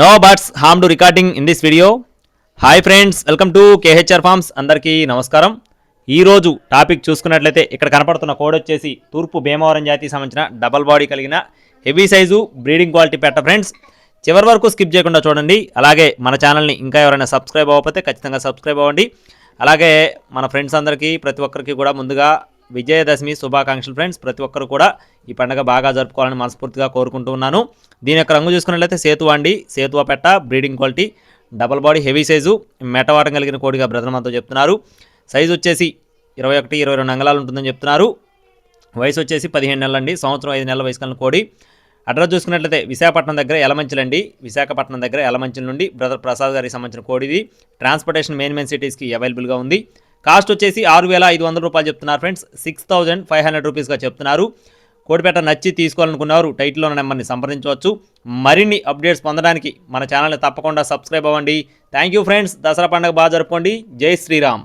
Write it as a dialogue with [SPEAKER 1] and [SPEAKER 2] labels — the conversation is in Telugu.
[SPEAKER 1] No birds harm to recording in this video hi friends welcome to KHR farms అందరికీ నమస్కారం. ఈరోజు టాపిక్ చూసుకున్నట్లయితే ఇక్కడ కనపడుతున్న కోడ్ వచ్చేసి తూర్పు భీమవరం జాతికి సంబంధించిన డబల్ బాడీ కలిగిన హెవీ సైజు బ్రీడింగ్ క్వాలిటీ పెట్ట ఫ్రెండ్స్. చివరి వరకు స్కిప్ చేయకుండా చూడండి. అలాగే మన ఛానల్ని ఇంకా ఎవరైనా సబ్స్క్రైబ్ అవ్వకపోతే ఖచ్చితంగా సబ్స్క్రైబ్ అవ్వండి. అలాగే మన ఫ్రెండ్స్ అందరికీ ప్రతి ఒక్కరికి కూడా ముందుగా విజయదశమి శుభాకాంక్షలు ఫ్రెండ్స్. ప్రతి ఒక్కరు కూడా ఈ పండుగ బాగా జరుపుకోవాలని మనస్ఫూర్తిగా కోరుకుంటూ ఉన్నాను. దీని యొక్క రంగు చూసుకున్నట్లయితే సేతువ అండి. సేతువ పెట్ట breeding quality double body heavy size మెటవాటం కలిగిన కోడిగా బ్రదర్మంతో చెప్తున్నారు. సైజు వచ్చేసి ఇరవై ఒకటి ఇరవై రెండు అంగళాలు ఉంటుందని చెప్తున్నారు. వయసు వచ్చేసి పదిహేను నెలలు అండి. సంవత్సరం ఐదు నెలల వయసు కలిగిన కోడి. అడ్రస్ చూసుకున్నట్లయితే విశాఖపట్నం దగ్గర ఎలమంచిలండి విశాఖపట్నం దగ్గర ఎలమంచిల నుండి బ్రదర్ ప్రసాద్ గారికి సంబంధించిన కోడిది ట్రాన్స్పోర్టేషన్ మెయిన్ మెయిన్ సిటీస్కి అవైలబుల్గా ఉంది. కాస్ట్ వచ్చేసి ఆరు వేల ఐదు వందల రూపాయలు చెప్తున్నారు friends. Six thousand five hundred రూపీస్గా చెప్తున్నారు. కోడిపేట నచ్చి తీసుకోవాలనుకున్నారు. టైటిల్లో ఉన్న నెంబర్ని సంప్రదించవచ్చు. మరిన్ని అప్డేట్స్ పొందడానికి మన ఛానల్ని తప్పకుండా సబ్స్క్రైబ్ అవ్వండి. Thank you friends. దసరా పండుగ బాగా జరుపుకోండి. జై శ్రీరామ్.